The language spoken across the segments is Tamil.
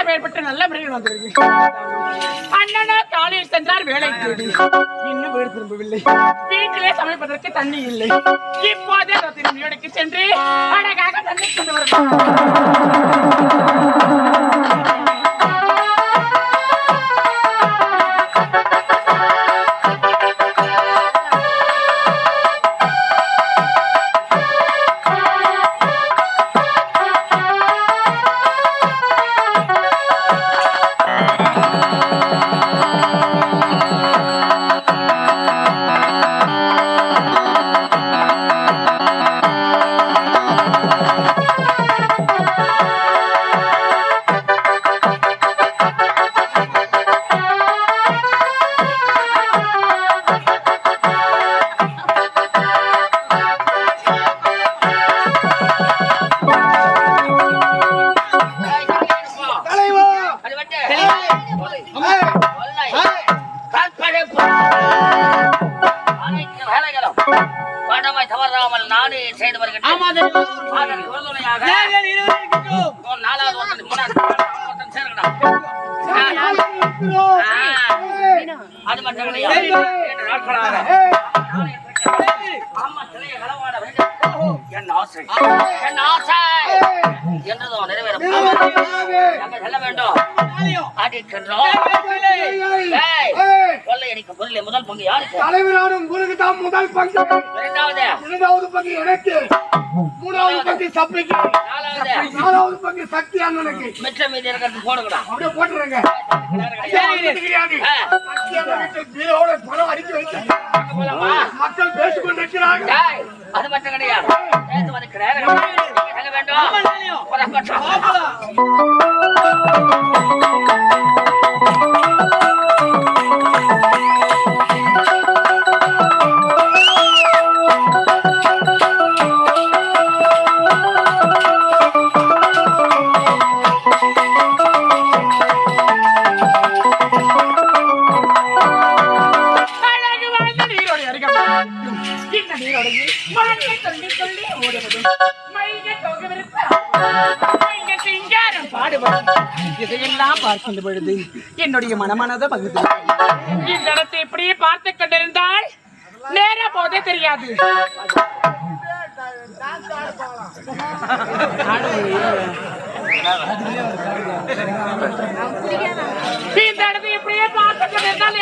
கலையரசி நல்ல முறையில் வந்திருக்கு. அண்ணனா காலையில் சென்றார் வேலை தேடி இன்னும் வீடு திரும்பவில்லை. வீட்டிலே சமைப்பதற்கு தண்ணி இல்லை. இப்போதே அவர் வீடுக்கு சென்று அழகாக தண்ணி கொண்டு வருகிறார் இரண்டு நாட்களாக அம்மா சிலையை களவாட வேண்டும். என் ஆசை. என் ஆசை. என்றதும் நிறைவேறும். எங்க செல்ல வேண்டும். அடிக்கின்றோம் ஏய், கொள்ளையடிக்கும் பொருளை முதல் பங்கு யாருக்கு? உங்களுக்கு தான் முதல் பங்கு. இரண்டாவது. இரண்டாவது பங்கு எனக்கு. மூணாவது பங்கு நாலாவது? சக்தி அண்ணனுக்கு மீதி இருக்கிறது அப்படியே போட்டுருங்க. ஆ. சக்தி அண்ணன் வீட்டு பீரோட பணம் அடிக்க போலாமா? மக்கள் பேசிக் கொண்டிருக்கிறாங்க அது மட்டும் கிடையாது. வேண்டும். நீரோடையில் சொல்லி சொல்லி மைய தொகவிருப்ப சிங்காரம் இதையெல்லாம் பார்க்கின்ற பொழுது என்னுடைய மனமானத பகுதி இந்த இடத்தை இப்படியே பார்த்து கொண்டிருந்தால் நேர போதே தெரியாது. இந்த இடத்தை இப்படியே பார்த்து கொண்டிருந்தால்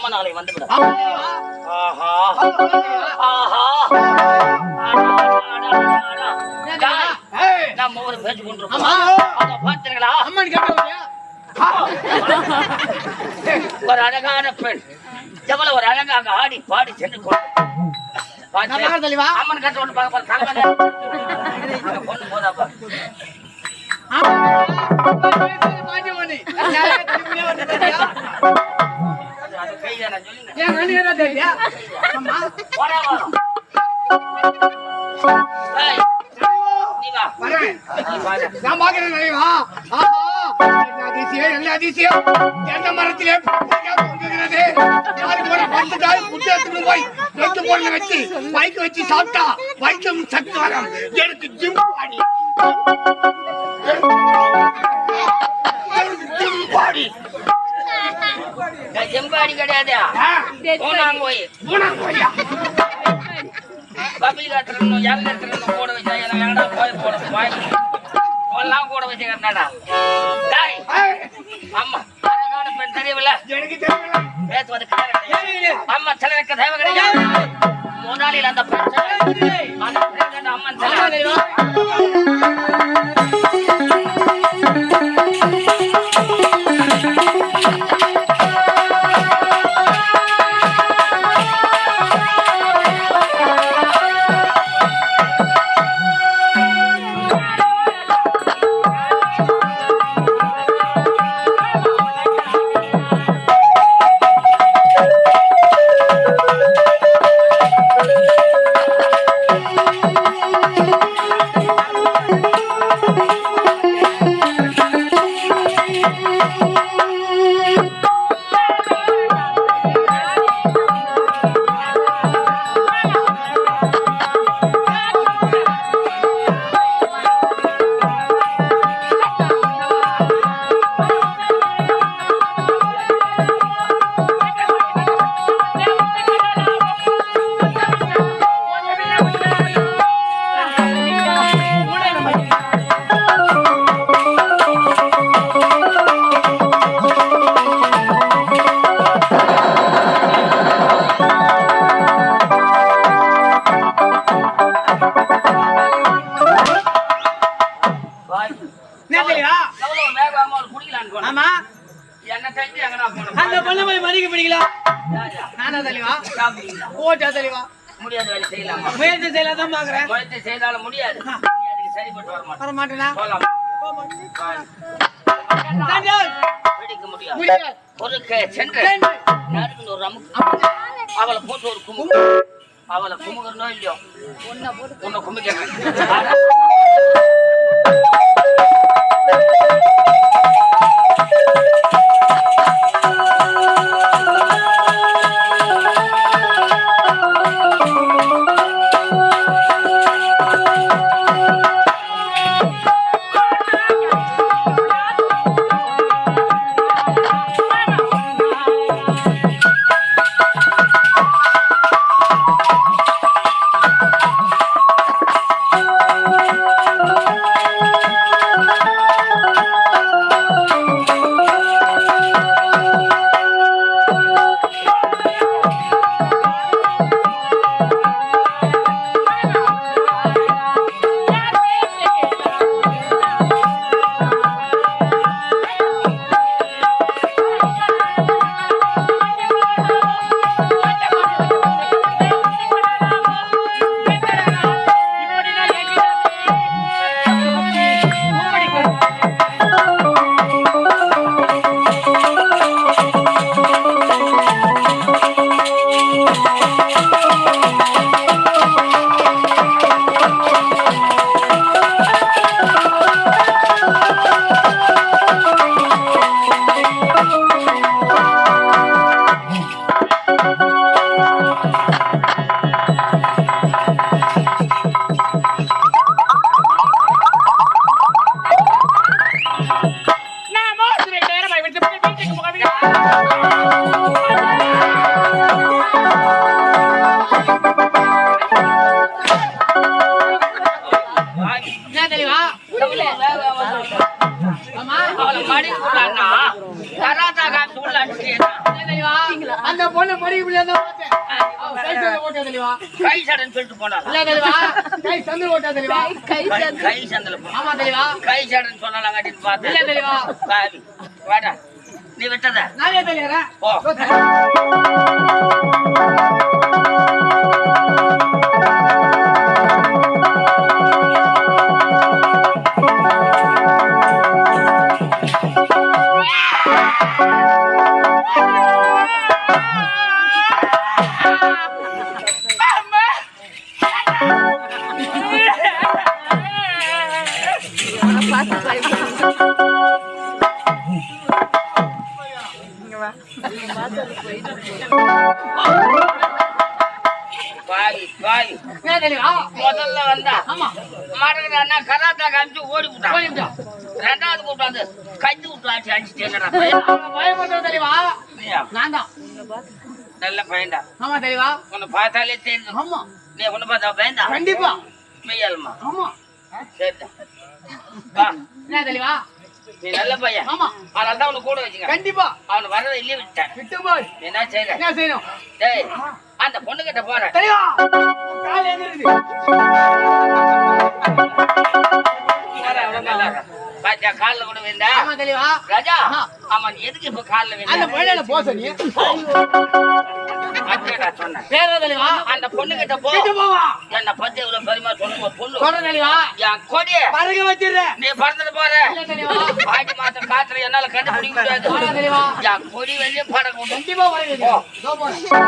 அம்மன் ஆலயம் வந்து விடும் ஆஹா. ஆஹா. நான் மூவரு பேச்சு கொண்டிருக்கோம். அதை பார்த்தீங்களா அம்மன் ஒரு அழகான பெண். எவ்வளவு ஒரு அழகாக ஆடி பாடி சென்று கொண்டு? அம்மன் கட்ட ஒன்று பார்க்க போற தலைவனே. அங்க பொண்ணு போதாப்பா ஆமா. போடா வரும். ஏய், நீ வா. வரேன். நான் பாக்குறேன் நினைவா ஆஹா என்ன அதிசயம் என்ன அதிசயம் எந்த மரத்திலே பூஜா தொங்குகிறது யாரு போல பத்து காய் புத்தகத்துக்கு போய் வெட்டு பொண்ணு வச்சு பைக் வச்சு சாப்பிட்டா வைக்கம் சக்காரம் எனக்கு ஜிம் பாடி. எனக்கு ஜிம் பாடி. நான் செம்பாடி கிடையாது போனாங்கோய் பப்ளிக் கட்டுறணும் எங்க கட்டுறணும் கூட வச்சா எனக்கு வேணா போய் போட வாய் எல்லாம் கூட வச்சு கட்டினாடா அம்மா அழகான பெண் எனக்கு தெரியல அம்மா தேவை கிடையாது முதலாளியில் அந்த பிரச்சனை அந்த அம்மன் சிலை Yeah. செய்யலாம் பாக்குறேன். முயற்சி செய்தாலும் முடியாது. நீ அதுக்கு சரிப்பட்டு வர மாட்டேன் வர மாட்டேனா போலாம் பிடிக்க முடியாது. முடியாது. ஒரு சென்று. ஒரு அமுக்கு. அவளை போட்டு ஒரு குமுக்கு அவளை குமுகறனோ இல்லையோ? உன்னை குமிக்க நான் கை சந்தில ஆமா தெளிவா? கை சடன் சொன்னாலும் கட்டிட்டு இல்ல பார்த்தேன் தெளிவா? பாவி வாடா. நீ விட்டத? நானே தெளிவா போ. முதல்ல வந்தா மாட்டேங்கிறான்னா கராத்தா காமிச்சு ஓடி விட்டான் ஓடி விட்டான் ரெண்டாவது கூட்டாந்து கஞ்சி விட்டு ஆச்சு அடிச்சுட்டு பயப்படுறது நல்ல பையன்டா ஆமா தெளிவா உன்னை பார்த்தாலே தெரியும் ஆமா நீ உன்னை பார்த்தா பயந்தா கண்டிப்பா. மெய்யாலுமா ஆமா என்ன தெளிவா நீ நல்ல பையன். ஆமா. அதனால தான் உன்னை கூட வச்சுக்க கண்டிப்பா. அவனை வரதை இல்லையே விட்டேன் விட்டு போய். நீ என்ன செய்யணும்? டேய் அந்த பொண்ணு கிட்ட போறேன் தெளிவா கால் எந்திரிச்சு. பாத்தியா கால்ல கூட வேண்டா ஆமா தெளிவா ராஜா. ஆமா நீ எதுக்கு இப்ப கால்ல அந்த வேண்டா பையன போச நீ. சொன்னேன். தெளிவா அந்த பொண்ணு கிட்ட போ என்ன பத்தி இவ்வளவு பெருமை சொல்லுங்க சொல்லு. சொல்ற தெளிவா என் கொடிய பறக்க வச்சிடுற. நீ பறந்துட்டு போற. பாட்டி மாசம் காத்துல என்னால கண்டுபிடிக்க முடியாது. தெளிவா என் கொடி வெளியே பறக்க விடும் கண்டிப்பா போறேன்.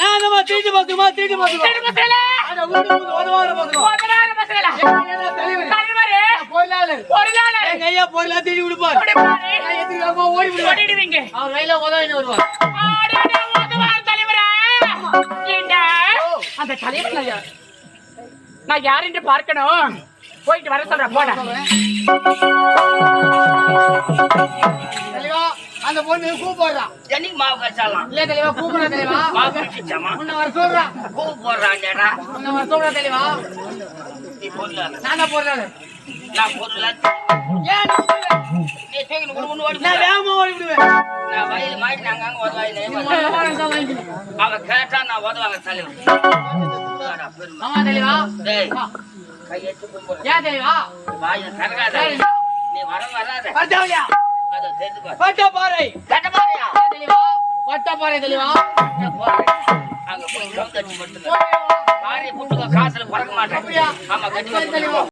நான் நம்ம தீட்டு பொருளாளர் எங்க ஐயா பொருளா தீட்டி விடுப்பார். நான் எதுக்கு ஓடி அவர் உதவின்னு வருவார் அந்த தலைவர்? நான் யார்? என்று பார்க்கணும். போயிட்டு வர சொல்றேன் போட. அந்த பொண்ணு கூப்பிடுறான் என்னைக்கு மாவு கச்சாலாம் இல்ல தெளிவா கூப்பிடுற தெளிவா மாவு கச்சிச்சாமா உன்னை வர சொல்றான் கூ போடுறான்டா உன்னை வர சொல்ற தெளிவா நீ பொருளாள நான் போடுறாரு நான் பொருளா ஏன் நீ தூக்கிட்டு கொண்டு கொண்டு ஓடி நான் போயிரு. வேகமா ஓடி விடுவேன். நான் வயலு மாட்டி நாங்க அங்க உதவாயினே நீ முதல்ல வாரம் தான் வாங்கிக்கணும். அவ கேட்டா நான் உதவாங்க தலைவர் அடா, பெருமை. ஆமா தெளிவா? டேய் வா. கையெடுத்து கும்பிடு. ஏன் தெளிவா? வாயை கரகாத நீ வர வராத. பட்டாவியா அதை தெரிந்து பாரு. பட்ட பாறை கட்ட பாரியா? ஏன் தெளிவா? பட்ட பாறை. தெளிவா அங்க போய் மட்டும் பாரி புட்டுங்க காசுல பறக்க மாட்டேன்? ஆமா கண்டிப்பா தெளிவா